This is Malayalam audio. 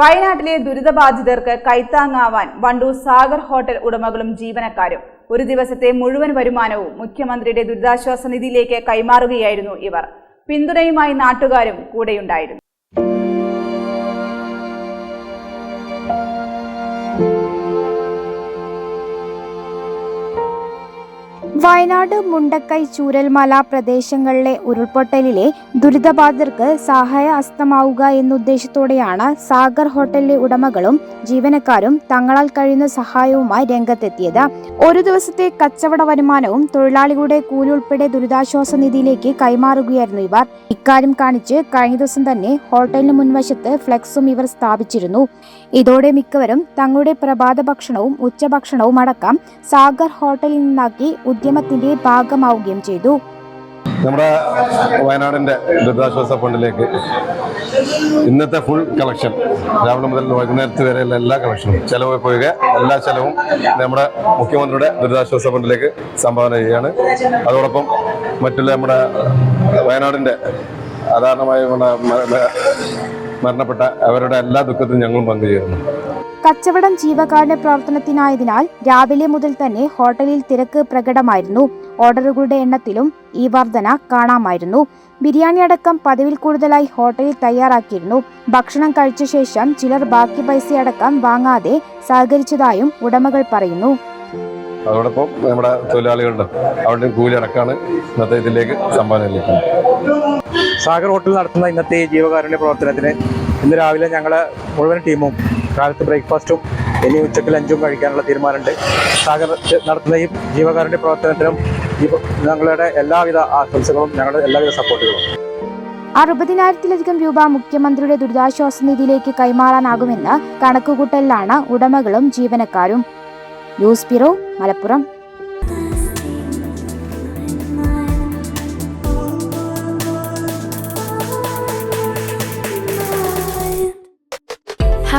വയനാട്ടിലെ ദുരിതബാധിതർക്ക് കൈത്താങ്ങാവാൻ വണ്ടൂർ സാഗർ ഹോട്ടൽ ഉടമകളും ജീവനക്കാരും. ഒരു ദിവസത്തെ മുഴുവൻ വരുമാനവും മുഖ്യമന്ത്രിയുടെ ദുരിതാശ്വാസ നിധിയിലേക്ക് കൈമാറുകയായിരുന്നു ഇവർ. പിന്തുണയുമായി നാട്ടുകാരും കൂടെയുണ്ടായിരുന്നു. വയനാട് മുണ്ടക്കൈ ചൂരൽമല പ്രദേശങ്ങളിലെ ഉരുൾപൊട്ടലിലെ ദുരിതബാധിതർക്ക് സഹായ അസ്തമാവുക എന്നുദ്ദേശത്തോടെയാണ് സാഗർ ഹോട്ടലിലെ ഉടമകളും ജീവനക്കാരും തങ്ങളാൽ കഴിയുന്ന സഹായവുമായി രംഗത്തെത്തിയത്. ഒരു ദിവസത്തെ കച്ചവട വരുമാനവും തൊഴിലാളികളുടെ കൂലി ഉൾപ്പെടെ ദുരിതാശ്വാസ നിധിയിലേക്ക് കൈമാറുകയായിരുന്നു ഇവർ. ഇക്കാര്യം കാണിച്ച് കഴിഞ്ഞ ദിവസം തന്നെ ഹോട്ടലിന് മുൻവശത്ത് ഫ്ലെക്സും ഇവർ സ്ഥാപിച്ചിരുന്നു. ഇതോടെ മിക്കവരും തങ്ങളുടെ പ്രഭാത ഭക്ഷണവും ഉച്ചഭക്ഷണവും അടക്കം സാഗർ ഹോട്ടലിൽ നിന്നാക്കി ഉദ്യമത്തിന്റെ ഭാഗമാവുകയും ചെയ്തു. നമ്മുടെ വയനാടിന്റെ ദുരിതാശ്വാസ ഫണ്ടിലേക്ക് ഇന്നത്തെ ഫുൾ കളക്ഷൻ രാവിലെ മുതൽ വൈകുന്നേരത്ത് വരെയുള്ള എല്ലാ കളക്ഷനും ചെലവ് പോവുക എല്ലാ ചെലവും നമ്മുടെ മുഖ്യമന്ത്രിയുടെ ദുരിതാശ്വാസ ഫണ്ടിലേക്ക് സംഭാവന ചെയ്യുകയാണ്. അതോടൊപ്പം മറ്റുള്ള നമ്മുടെ വയനാടിന്റെ അധാരണമായ മരണപ്പെട്ട അവരുടെ എല്ലാ ദുഃഖത്തിനും ഞങ്ങളും പങ്കുചേരുന്നു. കച്ചവടം ജീവകാരുണ്യ പ്രവർത്തനത്തിനായതിനാൽ രാവിലെ മുതൽ തന്നെ ഹോട്ടലിൽ തിരക്ക് പ്രകടമായിരുന്നു. ഓർഡറുകളുടെ എണ്ണത്തിലും ഈ വർധന കാണാമായിരുന്നു. ബിരിയാണി അടക്കം പതിവിൽ കൂടുതലായി ഹോട്ടലിൽ തയ്യാറാക്കിയിരുന്നു. ഭക്ഷണം കഴിച്ച ശേഷം ചിലർ ബാക്കി പൈസ അടക്കം വാങ്ങാതെ സഹകരിച്ചതായും ഉടമകൾ പറയുന്നു. അതോടൊപ്പം നമ്മുടെ തൊഴിലാളികളുടെ അവരുടെ കൂലി അടക്കാണ് ഇന്നത്തെ ഇതിലേക്ക് സംഭാവന ലഭിക്കുന്നത് സാഗർ ഹോട്ടൽ നടത്തുന്ന ഇന്നത്തെ ജീവകാരുണ്യ പ്രവർത്തനത്തിന് ഇന്ന് രാവിലെ ഞങ്ങൾ മുഴുവൻ ടീമും കാലത്ത് ബ്രേക്ക്ഫാസ്റ്റും ഇനി ഉച്ചയ്ക്ക് ലഞ്ചും കഴിക്കാനുള്ള തീരുമാനമുണ്ട്. സാഗർ നടത്തുന്ന ഈ ജീവകാരുണ്യ പ്രവർത്തനത്തിനും ഞങ്ങളുടെ എല്ലാവിധ ആശംസകളും ഞങ്ങളുടെ എല്ലാവിധ സപ്പോർട്ടുകളും. അറുപതിനായിരത്തിലധികം രൂപ മുഖ്യമന്ത്രിയുടെ ദുരിതാശ്വാസ നിധിയിലേക്ക് കൈമാറാനാകുമെന്ന് കണക്കുകൂട്ടലിലാണ് ഉടമകളും ജീവനക്കാരും. News bureau Malappuram.